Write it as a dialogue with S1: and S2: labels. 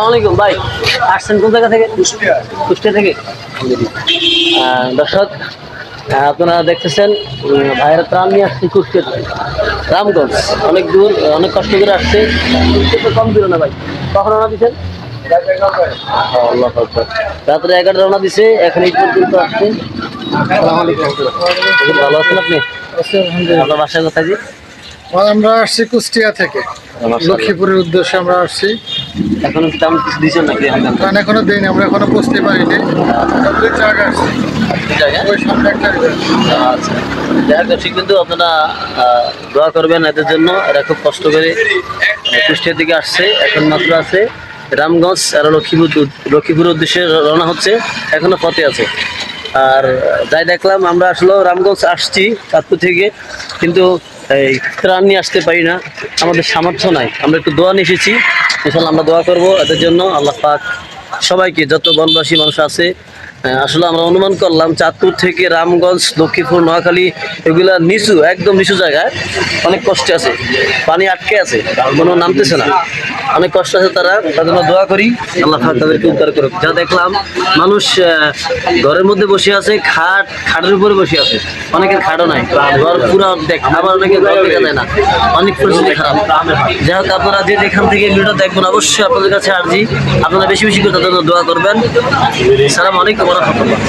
S1: সালাম আলাইকুম। ভাই আসছেন কোন জায়গা থেকে? কুষ্টিয়া। থেকে? দর্শক আপনারা দেখতেছেন ভাইয়ের ত্রাণ নিয়ে আসছে কুষ্টিয়া থেকে রামগঞ্জ অনেক দূর অনেক কষ্ট করে আসছে। কম দূর না ভাই। কখন রওনা দিচ্ছেন। রাত্রে এগারো রওনা দিছে এখন এই পর্যন্ত আসছে। আসসালামু ভালো আছেন আপনি? আপনার বাসায় কোথায় জি
S2: আমরা আসছি কুষ্টিয়া থেকে। লক্ষ্মীপুরের উদ্দেশ্যে আমরা আসছি।
S1: এখনও তেমন কিছু দিচ্ছেন নাকি
S2: কারণ এখনও দিন আমরা এখনও বুঝতে পারিনি।
S1: জায়গা
S2: ওই সামনে একটা
S1: আচ্ছা। যাই হোক কিন্তু আপনারা দোয়া করবেন এদের জন্য। এরা খুব কষ্ট করে কুষ্টিয়া থেকে আসছে এখন মাত্র আছে রামগঞ্জ আর লক্ষ্মীপুর লক্ষ্মীপুরের উদ্দেশ্যে রওনা হচ্ছে এখনও পথে আছে। আর যাই দেখলাম আমরা আসলে রামগঞ্জ আসছি চাঁদপুর থেকে কিন্তু এই ত্রাণ নিয়ে আসতে পারি না। আমাদের সামর্থ্য নাই। আমরা একটু দোয়া নিয়ে এসেছি। ইনশাল্লাহ আমরা দোয়া করব। এদের জন্য আল্লাহ পাক সবাইকে যত বনবাসী মানুষ আছে আসলে আমরা অনুমান করলাম চাঁদপুর থেকে রামগঞ্জ, লক্ষ্মীপুর, নোয়াখালী, এগুলা নিচু, একদম নিচু জায়গায় অনেক কষ্টে আছে, পানি আটকে আছে, কোনো নামতেছে না। অনেক কষ্ট আছে তারা, তাদের দোয়া করি। আল্লাহ তাদেরকে উদ্ধার করুক। যা দেখলাম, মানুষ ঘরের মধ্যে বসে আছে, খাট, খাটের উপরে বসে আছে। অনেকের খাটও নাই। ঘর পুরো অর্ধেক, আবার অনেকে ঘর দেখা যায় না। অনেক পরিস্থিতি খারাপ। যাই হোক, আপনারা যে যেখান থেকে ভিডিও দেখবেন, অবশ্যই আপনাদের কাছে আর্জি। আপনারা বেশি বেশি করে তাদের জন্য দোয়া করবেন। সালাম আলাইকুম রহমতুল্লাহ।